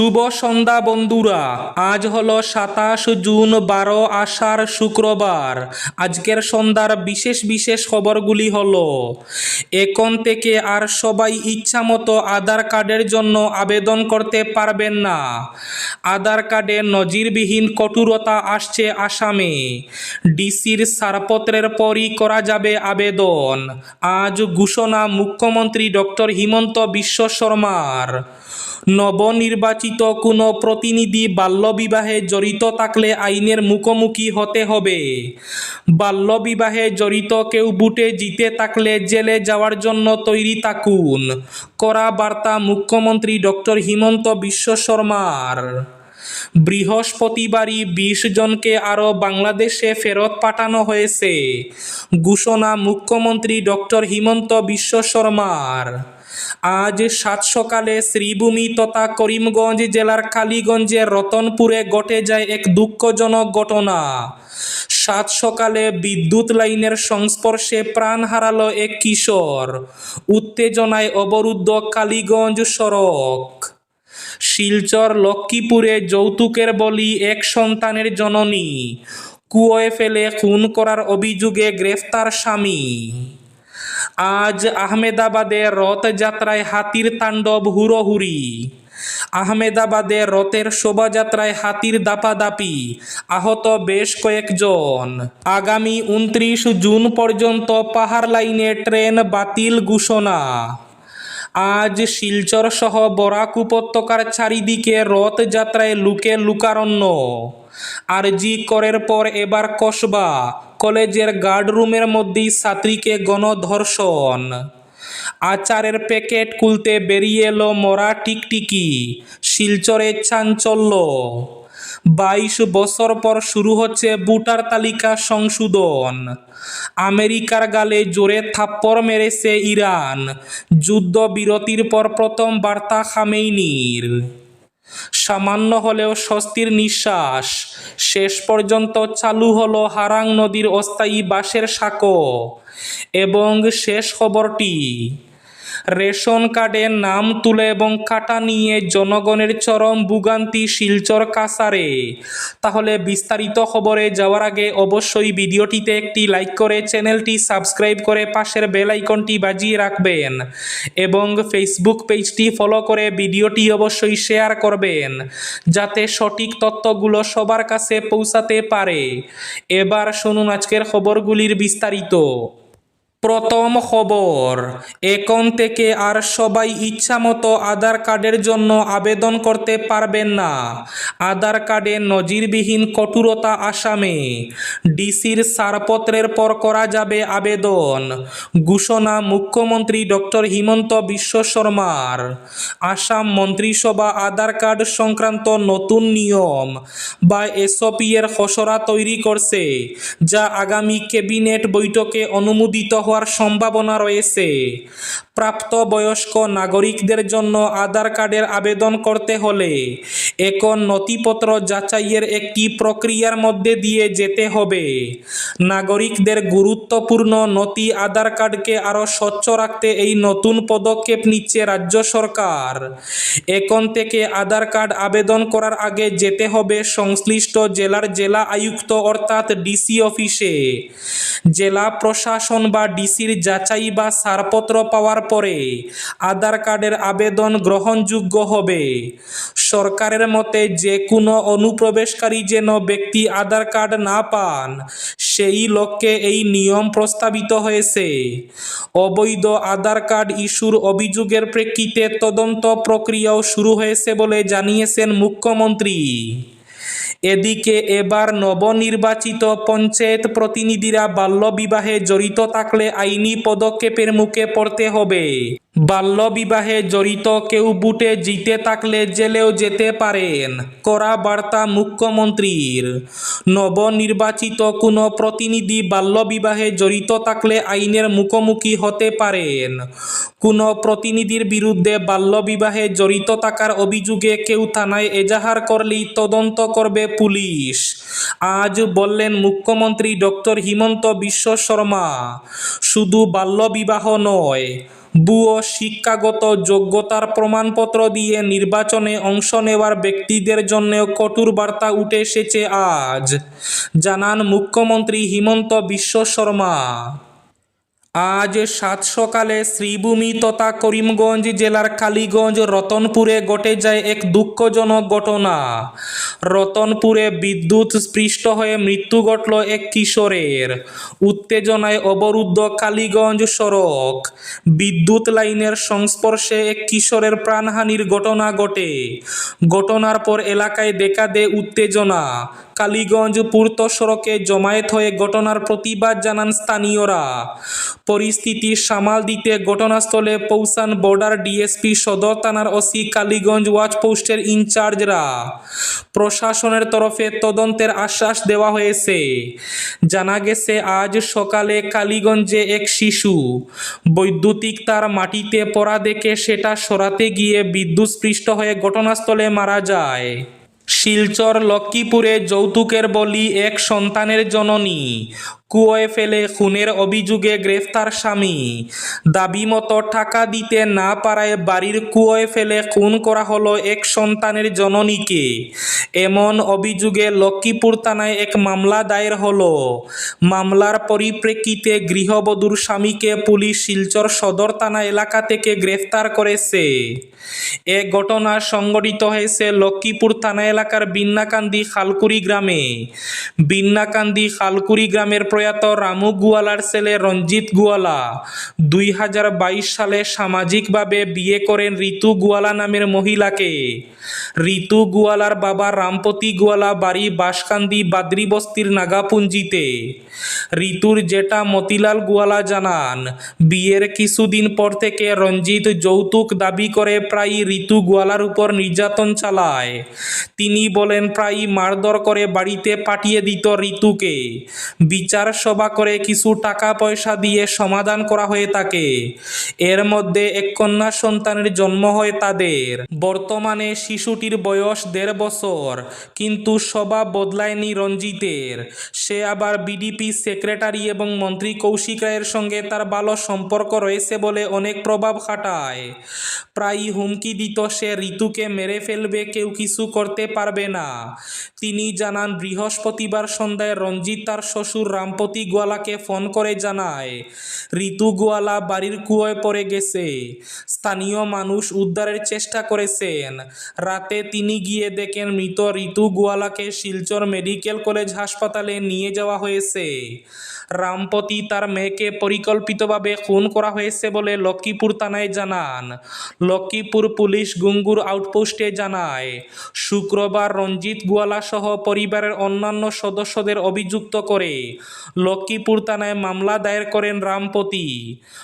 শুভ সন্ধ্যা বন্ধুরা। আজ হলো সাতাশ জুন, বারো আষাঢ় শুক্রবার। আজকের সন্ধ্যার বিশেষ বিশেষ খবরগুলি হলো, এখন থেকে আর সবাই ইচ্ছামতো আধার কার্ডের জন্য আবেদন করতে পারবেন না। আধার কার্ডে নজিরবিহীন কঠোরতা আসছে আসামে। ডিসির ছাড়পত্রের পরই করা যাবে আবেদন। আজ ঘোষণা মুখ্যমন্ত্রী ডক্টর হিমন্ত বিশ্ব শর্মার। নবনির্বাচিত কোনো প্রতিনিধি বাল্যবিবাহে জড়িত থাকলে আইনের মুখোমুখি হতে হবে। বাল্যবিবাহে জড়িত কেউ বুটে জিতে থাকলে জেলে যাওয়ার জন্য তৈরি থাকুন। করা বার্তা মুখ্যমন্ত্রী ডক্টর হিমন্ত বিশ্ব শর্মার। বৃহস্পতিবারই বিশ জনকে আরও বাংলাদেশে ফেরত পাঠানো হয়েছে। ঘোষণা মুখ্যমন্ত্রী ডক্টর হিমন্ত বিশ্ব শর্মার। আজ সাত সকালে শ্রীভূমি তথা করিমগঞ্জ জেলার কালীগঞ্জের রতনপুরে ঘটে যায় এক দুঃখজনক ঘটনা। সাত সকালে বিদ্যুৎ লাইনের সংস্পর্শে প্রাণ হারালো এক কিশোর। উত্তেজনায় অবরুদ্ধ কালীগঞ্জ সড়ক। শিলচর লক্ষ্মীপুরে যৌতুকের বলি এক সন্তানের জননী। কুয়োয় ফেলে খুন করার অভিযোগে গ্রেফতার স্বামী। আজ আহমেদাবাদে রথযাত্রায় হাতির তাণ্ডব হুড়োহুড়ি। আহমেদাবাদে রথের শোভাযাত্রায় হাতির দাপাদাপি, আহত বেশ কয়েকজন। আগামী উনত্রিশ জুন পর্যন্ত পাহাড় লাইনে ট্রেন বাতিল ঘোষণা। আজ শিলচর সহ বরাক উপত্যকার চারিদিকে রথযাত্রায় লুকে লুকারণ্য। আরজি করের পর এবার কসবা। কলেজের গার্ডরুমের মধ্যেই ছাত্রীকে গণধর্ষণ। আচারের প্যাকেট খুলতে বেরিয়ে এলো মরা টিকটিকি, শিলচরে চাঞ্চল্য। বাইশ বছর পর শুরু হচ্ছে ভোটার তালিকা সংশোধন। আমেরিকার গালে জোরে থাপ্পড় মেরেছে ইরান। যুদ্ধবিরতির পর প্রথম বার্তা খামেইনির সামান্য হলেও স্বস্তির নিঃশ্বাস। শেষ পর্যন্ত চালু হলো হারাং নদীর অস্থায়ী বাঁশের সাঁকো। এবং শেষ খবরটি রেশন কার্ডে নাম তুলে এবং কাটা নিয়ে জনগণের চরম ভোগান্তি শিলচর কাসারে তাহলে বিস্তারিত খবরে যাওয়ার আগে অবশ্যই ভিডিওটিতে একটি লাইক করে চ্যানেলটি সাবস্ক্রাইব করে পাশের বেল আইকনটি বাজিয়ে রাখবেন এবং ফেসবুক পেজটি ফলো করে ভিডিওটি অবশ্যই শেয়ার করবেন যাতে সঠিক তথ্যগুলো সবার কাছে পৌঁছাতে পারে। এবার শুনুন আজকের খবরগুলির বিস্তারিত। প্রথম খবর, এখন থেকে আর সবাই ইচ্ছামতো আধার কার্ডের জন্য আবেদন করতে পারবেন না। আধার কার্ডে নজিরবিহীন কঠোরতা আসামে, ডিসির ছাড়পত্রের পর করা যাবে আবেদন, ঘোষণা মুখ্যমন্ত্রী ডক্টর হিমন্ত বিশ্ব শর্মার। আসাম মন্ত্রিসভা আধার কার্ড সংক্রান্ত নতুন নিয়ম বা এসওপি এর খসড়া তৈরি করছে, যা আগামী ক্যাবিনেট বৈঠকে অনুমোদিত হওয়ার সম্ভাবনা রয়েছে। প্রাপ্তবয়স্ক নাগরিকদের জন্য আধার কার্ডের আবেদন করতে হলে এখন নথিপত্র যাচাইয়ের একটি প্রক্রিয়ার মধ্যে দিয়ে যেতে হবে। নাগরিকদের গুরুত্বপূর্ণ নথি আধার কার্ডকে আরও স্বচ্ছ রাখতে এই নতুন পদক্ষেপ নিচ্ছে রাজ্য সরকার। এখন থেকে আধার কার্ড আবেদন করার আগে যেতে হবে সংশ্লিষ্ট জেলার জেলা আয়ুক্ত অর্থাৎ ডিসি অফিসে। জেলা প্রশাসন বা ডিসির যাচাই বা ছাড়পত্র পাওয়ার পরে আধার কার্ডের আবেদন গ্রহণযোগ্য হবে। সরকারের মতে যে কোনো অনুপ্রবেশকারী যেন ব্যক্তি আধার কার্ড না পান, সেই লক্ষ্যে এই নিয়ম প্রস্তাবিত হয়েছে। অবৈধ আধার কার্ড ইস্যুর অভিযোগের প্রেক্ষিতে তদন্ত প্রক্রিয়াও শুরু হয়েছে বলে জানিয়েছেন মুখ্যমন্ত্রী। এদিকে এবার নবনির্বাচিত পঞ্চায়েত প্রতিনিধিরা বাল্যবিবাহে জড়িত থাকলে আইনি পদক্ষেপের মুখে পড়তে হবে। বাল্যবিবাহে জড়িত কেউ বুটে জিতে থাকলে জেলেও যেতে পারেন, করা বার্তা মুখ্যমন্ত্রীর। নবনির্বাচিত কোনো প্রতিনিধি বাল্যবিবাহে জড়িত থাকলে আইনের মুখোমুখি হতে পারেন। কোনো প্রতিনিধির বিরুদ্ধে বাল্যবিবাহে জড়িত থাকার অভিযোগে কেউ থানায় এজাহার করলেই তদন্ত করবে পুলিশ। আজ বললেন মুখ্যমন্ত্রী ডক্টর হিমন্ত বিশ্ব শর্মা, শুধু বাল্যবিবাহ নয় ভুয়ো শিক্ষাগত যোগ্যতার প্রমাণপত্র দিয়ে নির্বাচনে অংশ নেওয়ার ব্যক্তিদের জন্য কঠোর বার্তা উঠে এসেছে আজ। জানান মুখ্যমন্ত্রী হিমন্ত বিশ্ব শর্মা। আজ সাত সকালে শ্রীভূমি তথা করিমগঞ্জ জেলার কালীগঞ্জ, রতনপুরে ঘটে যায় এক দুঃখজনক ঘটনা। রতনপুরে বিদ্যুৎ স্পৃষ্ট হয়ে মৃত্যু ঘটল এক কিশোরের। উত্তেজনায় অবরুদ্ধ কালীগঞ্জ সড়ক। বিদ্যুৎ লাইনের সংস্পর্শে এক কিশোরের প্রাণহানির ঘটনা ঘটে। ঘটনার পর এলাকায় দেখা দেয় উত্তেজনা। কালীগঞ্জ পূর্ত সড়কে জমায়েত হয়ে ঘটনার প্রতিবাদ জানান স্থানীয়রা। পরিস্থিতি সামাল দিতে ঘটনাস্থলে পৌঁছান বর্ডার ডিএসপি সদর থানার ওসি কালীগঞ্জ ওয়াচ পোস্টের ইনচার্জরা। প্রশাসনের তরফে তদন্তের আশ্বাস দেওয়া হয়েছে। জানা গেছে, আজ সকালে কালীগঞ্জে এক শিশু বৈদ্যুতিক তার মাটিতে পড়া দেখে সেটা সরাতে গিয়ে বিদ্যুৎস্পৃষ্ট হয়ে ঘটনাস্থলে মারা যায়। শিলচর লক্ষ্মীপুরে যৌতুকের বলি এক সন্তানের জননী। কুয়োয় ফেলে খুনের অভিযোগে গ্রেফতার স্বামী। দাবি মতো টাকা দিতে না পারায় বাড়ির কুয়োয় ফেলে খুন করা হলো এক সন্তানের জননীকে। এমন অভিযোগে লক্ষ্মীপুর থানায় এক মামলা দায়ের হলো। মামলার পরিপ্রেক্ষিতে গৃহবধূর স্বামীকে পুলিশ শিলচর সদর থানা এলাকা থেকে গ্রেফতার করেছে। এ ঘটনা সংঘটিত হয়েছে লক্ষ্মীপুর থানা এলাকার বিন্নাকান্দি খালকুড়ি গ্রামে। বিন্নাকান্দি খালকুড়ি গ্রামের প্রয়াত রামু গুয়ালার ছেলে রঞ্জিত গুয়ালা। দুই হাজার বাইশ সালে সামাজিকভাবে বিয়ে করেন ঋতু গুয়ালা নামের মহিলাকে। ঋতু গুয়ালার বাবা রামপতি গুয়ালা বাড়ি বাঁশকান্দি বাদ্রি বস্তির নাগাপুঞ্জিতে। ঋতুর জেঠা মতিলাল গুয়ালা জানান, বিয়ের কিছুদিন পর থেকে রঞ্জিত যৌতুক দাবি করে প্রায় ঋতু গোয়ালার উপর নির্যাতন চালায়। তিনি বলেন প্রায় মারধর করে বাড়িতে পাঠিয়ে দিত ঋতুকে। বিচার সভা করে কিছু টাকা পয়সা দিয়ে সমাধান করা হয়ে থাকে। এর মধ্যে এক কন্যা সন্তানের জন্ম হয় তাদের। বর্তমানে শিশুটির বয়স দেড় বছর, কিন্তু স্বভাব বদলায়নি রঞ্জিতের। সে আবার বিডিপি সেক্রেটারি এবং মন্ত্রী কৌশিক রায়ের সঙ্গে তার ভালো সম্পর্ক রয়েছে বলে অনেক প্রভাব খাটায়। প্রায়ই হুমকি দিত সে ঋতুকে মেরে ফেলবে, কেউ কিছু করতে পারবে না। তিনি জানান, বৃহস্পতিবার সন্ধ্যায় রঞ্জিত তার শ্বশুর রামপতি গোয়ালাকে ফোন করে জানায়, ঋতু গোয়ালা বাড়ির কুয়োয় পড়ে গেছে। স্থানীয় মানুষ উদ্ধারের চেষ্টা করেছেন। রাতে তিনি গিয়ে দেখেন মৃত ঋতু গোয়ালাকে শিলচর মেডিকেল কলেজ হাসপাতালে নিয়ে যাওয়া হয়েছে। রামপতি তার মেয়েকে পরিকল্পিতভাবে খুন করা হয়েছে বলে লক্ষ্মীপুর থানায় জানান। লক্ষ্মীপুর পুলিশ গুঙ্গুর আউটপোস্টে জানায়, শুক্রবার রঞ্জিত গোয়ালা সহ পরিবারের অন্যান্য সদস্যদের অভিযুক্ত করে লক্ষ্মীপুর থানায় মামলা দায়ের করেন রামপতি।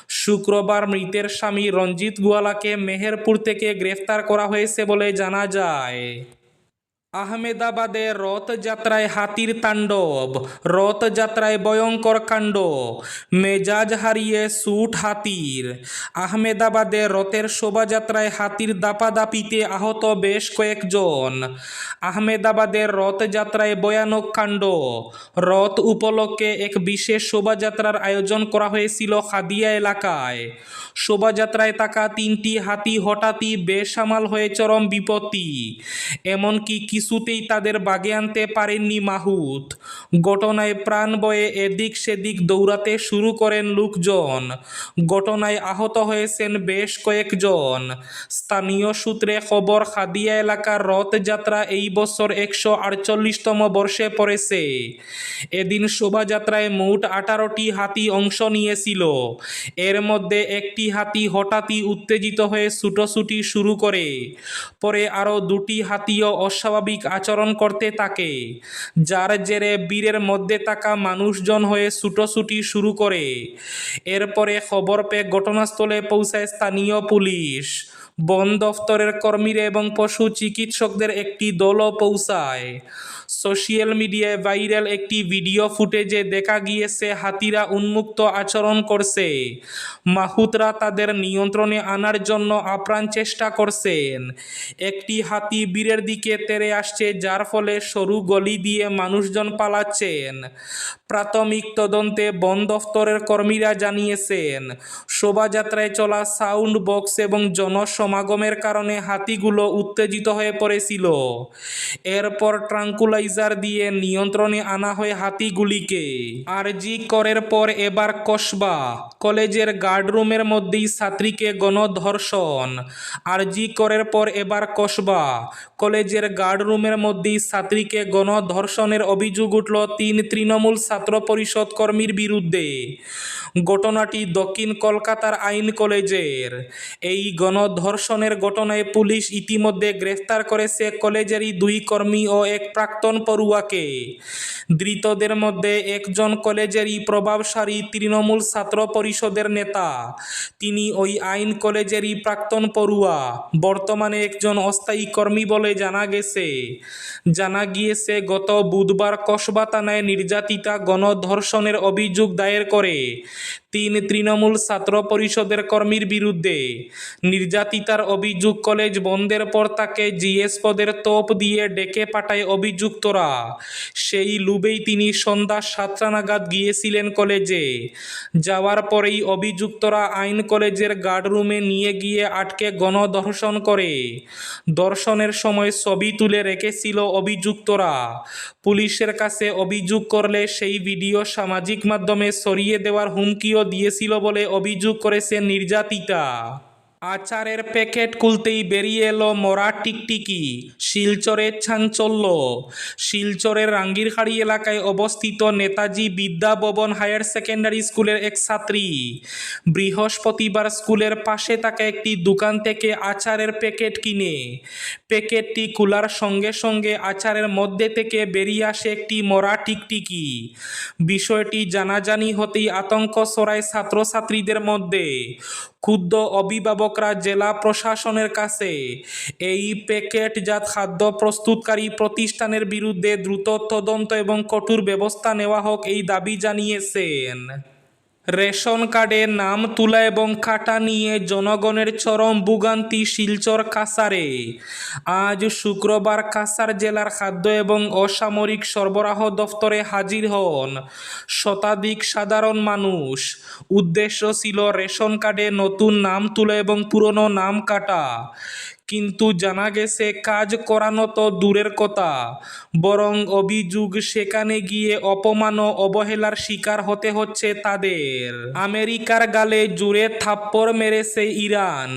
শুক্রবার মৃতের স্বামী রঞ্জিত গোয়ালাকে মেহেরপুর থেকে গ্রেফতার করা হয়েছে বলে জানা যায়। আহমেদাবাদে রথযাত্রায় হাতির তাণ্ডব রথযাত্রায় ভয়ঙ্কর কাণ্ড, মেজাজ হারিয়ে সুট হাতির। আহমেদাবাদে রথের শোভাযাত্রায় হাতির দাপাদাপিতে আহত বেশ কয়েকজন। আহমেদাবাদের রথযাত্রায় ভয়ানক কাণ্ড, রথ উপলক্ষে এক বিশেষ শোভাযাত্রার আয়োজন করা হয়েছিল খাদিয়া এলাকায়। শোভাযাত্রায় থাকা তিনটি হাতি হঠাৎই বেসামাল হয়ে চরম বিপত্তি। এমনকি কিছুতেই তাদের বাগে আনতে পারেননি মাহুত। ঘটনায় প্রাণ বয়ে এদিক সেদিক দৌড়াতে শুরু করেন লোকজন। ঘটনায় আহত হয়েছেন বেশ কয়েকজন। স্থানীয় সূত্রে খবর, খাদিয়া এলাকার রথযাত্রা এই বছর একশো আটচল্লিশতম বর্ষে পড়েছে। এদিন শোভাযাত্রায় মোট আঠারোটি হাতি অংশ নিয়েছিল। এর মধ্যে একটি হাতি হঠাৎই উত্তেজিত হয়ে ছুটোছুটি শুরু করে। পরে আরও দুটি হাতিও অস্বাভাবিক আচরণ করতে থাকে। যার জেরে বীরের মধ্যে থাকা মানুষজন হয়ে ছুটোছুটি শুরু করে। এরপরে খবর পেয়ে ঘটনাস্থলে পৌঁছায় স্থানীয় পুলিশ। বন দফতরের কর্মীরা এবং পশু চিকিৎসকদের একটি দলও পৌঁছায়। সোশ্যাল মিডিয়ায় ভাইরাল একটি ভিডিও ফুটেজে দেখা গিয়েছে, হাতিরা উন্মুক্ত আচরণ করছে। মাহুতরা তাদের নিয়ন্ত্রণে আনার জন্য আপ্রাণ চেষ্টা করছেন। একটি হাতি বীরের দিকে তেরে আসছে, যার ফলে সরু গলি দিয়ে মানুষজন পালাচ্ছেন। প্রাথমিক তদন্তে বন দফতরের কর্মীরা জানিয়েছেন, শোভাযাত্রায় চলা সাউন্ড বক্স এবং জনসমাগমের কারণে হাতিগুলো উত্তেজিত হয়ে পড়েছিল। এরপর ট্রাঙ্কুলাইজার দিয়ে নিয়ন্ত্রণে আনা হয় হাতিগুলিকে। আরজি করের পর এবার কসবা, কলেজের গার্ডরুমের মধ্যেই ছাত্রীকে গণধর্ষণ। আরজি করের পর এবার কসবা, কলেজের গার্ডরুমের মধ্যেই ছাত্রীকে গণধর্ষণের অভিযোগ উঠল তিন তৃণমূল ছাত্র পরিষদ কর্মীর বিরুদ্ধে। ঘটনাটি দক্ষিণ কলকাতার আইন কলেজের। এই গণধর্ষণের ঘটনায় পুলিশ ইতিমধ্যে গ্রেফতার করেছে কলেজেরই দুই কর্মী ও এক প্রাক্তন পড়ুয়াকে। ধৃতদের মধ্যে একজন কলেজেরই প্রভাবশালী তৃণমূল ছাত্র পরিষদের নেতা। তিনি ওই আইন কলেজেরই প্রাক্তন পড়ুয়া। বর্তমানে একজন অস্থায়ী কর্মী বলে জানা গেছে। জানা গিয়েছে, গত বুধবার কসবা থানায় নির্যাতিতা গণধর্ষণের অভিযোগ দায়ের করে তিন তৃণমূল ছাত্র পরিষদের কর্মীর বিরুদ্ধে। নির্যাতিতার অভিযোগ কলেজ বন্ধের পর তাকে জিএস পদের তোপ দিয়ে ডেকে পাঠায় অভিযুক্তরা সেই লুবেই তিনি সন্ধ্যা সাতটা নাগাদ গিয়েছিলেন কলেজে। যাওয়ার পরেই অভিযুক্তরা আইন কলেজের গার্ডরুমে নিয়ে গিয়ে আটকে গণধর্ষণ করে। দর্শনের সময় ছবি তুলে রেখেছিল অভিযুক্তরা। পুলিশের কাছে অভিযোগ করলে সেই ভিডিও সামাজিক মাধ্যমে সরিয়ে দেওয়ার হুমকিও দিয়েছিল বলে অভিযোগ করেছে নির্যাতিতা। আচারের প্যাকেট খুলতেই বেরিয়ে এলো মরা টিকটিকি। শিলচরের চাঞ্চল্য। শিলচরের রাঙ্গিরহাড়ি এলাকায় অবস্থিত নেতাজি বিদ্যা ভবন হায়ার সেকেন্ডারি স্কুলের এক ছাত্রী। বৃহস্পতিবার স্কুলের পাশে থাকা একটি দোকান থেকে আচারের প্যাকেট কিনে। প্যাকেটটি খোলার সঙ্গে সঙ্গে আচারের মধ্যে থেকে বেরিয়ে আসে একটি মরা টিকটিকি। বিষয়টি জানাজানি হতেই আতঙ্ক ছড়ায় ছাত্রছাত্রীদের মধ্যে। ক্ষুব্ধ অভিভাবকরা জেলা প্রশাসনের কাছে এই প্যাকেটজাত খাদ্য প্রস্তুতকারী প্রতিষ্ঠানের বিরুদ্ধে দ্রুত তদন্ত এবং কঠোর ব্যবস্থা নেওয়া হোক এই দাবি জানিয়েছেন। রেশন কার্ডে নাম তুলা এবং কাটা নিয়ে জনগণের চরম ভোগান্তি শিলচর কাসারে। আজ শুক্রবার কাসার জেলার খাদ্য এবং অসামরিক সরবরাহ দফতরে হাজির হন শতাধিক সাধারণ মানুষ। উদ্দেশ্য ছিল রেশন কার্ডে নতুন নাম তুলা এবং পুরনো নাম কাটা। কিন্তু জানা গেছে, কাজ করানো তো দূরের কথা, বরং অভিযোগ সেখানে গিয়ে অপমান ও অবহেলার শিকার হতে হচ্ছে তাদের। আমেরিকার গালে জুড়ে থাপ্পড় মেরেছে ইরান,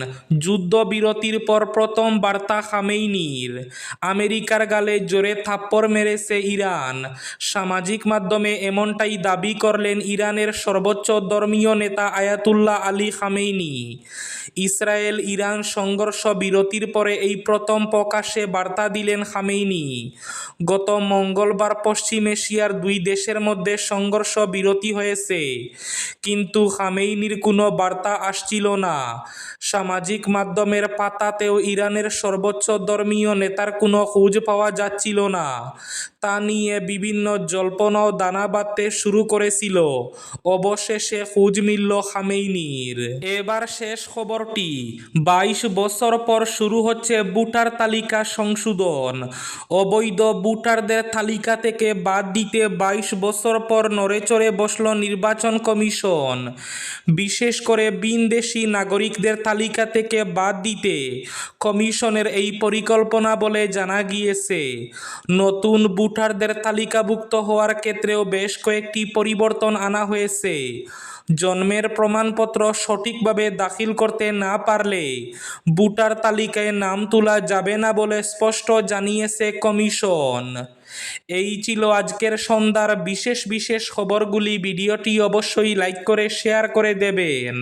যুদ্ধবিরতির পর প্রথম বার্তা খামেইনির। আমেরিকার গালে জোরে থাপ্পড় মেরেছে ইরান, সামাজিক মাধ্যমে এমনটাই দাবি করলেন ইরানের সর্বোচ্চ ধর্মীয় নেতা Ayatollah Ali Khamenei. Israel Iran সংঘর্ষ বিরতির পরে এই প্রথম প্রকাশে বার্তা দিলেন খামেইনি। গত মঙ্গলবার পশ্চিম এশিয়ার দুই দেশের মধ্যে সংঘর্ষ বিরতি হয়েছে। কিন্তু খামেইনির কোনো বার্তা আসছিল না। সামাজিক মাধ্যমের পাতাতেও ইরানের সর্বোচ্চ ধর্মীয় নেতার কোনো খোঁজ পাওয়া যাচ্ছিল না। তা নিয়ে বিভিন্ন জল্পনাও দানা বাঁধতে শুরু করেছিল। অবশেষে খোঁজ মিলল খামেইনির। এবার শেষ খবরটি, বাইশ বছর পর শুরু হচ্ছে ভোটার তালিকা সংশোধন। অবৈধ ভোটারদের তালিকা থেকে বাদ দিতে বাইশ বছর পর নড়েচড়ে বসল নির্বাচন কমিশন। বিশেষ করে বিনদেশি নাগরিকদের তালিকা থেকে বাদ দিতে কমিশনের এই পরিকল্পনা বলে জানা গিয়েছে। নতুন ভোটারদের তালিকাভুক্ত হওয়ার ক্ষেত্রেও বেশ কয়েকটি পরিবর্তন আনা হয়েছে। জন্মের প্রমাণপত্র সঠিকভাবে দাখিল করতে না পারলে ভোটার তালিকায় নাম তোলা যাবে না বলে স্পষ্ট জানিয়েছে কমিশন। এই ছিল আজকের সন্ধ্যার বিশেষ বিশেষ খবরগুলি। ভিডিওটি অবশ্যই লাইক করে, শেয়ার করে দেবেন।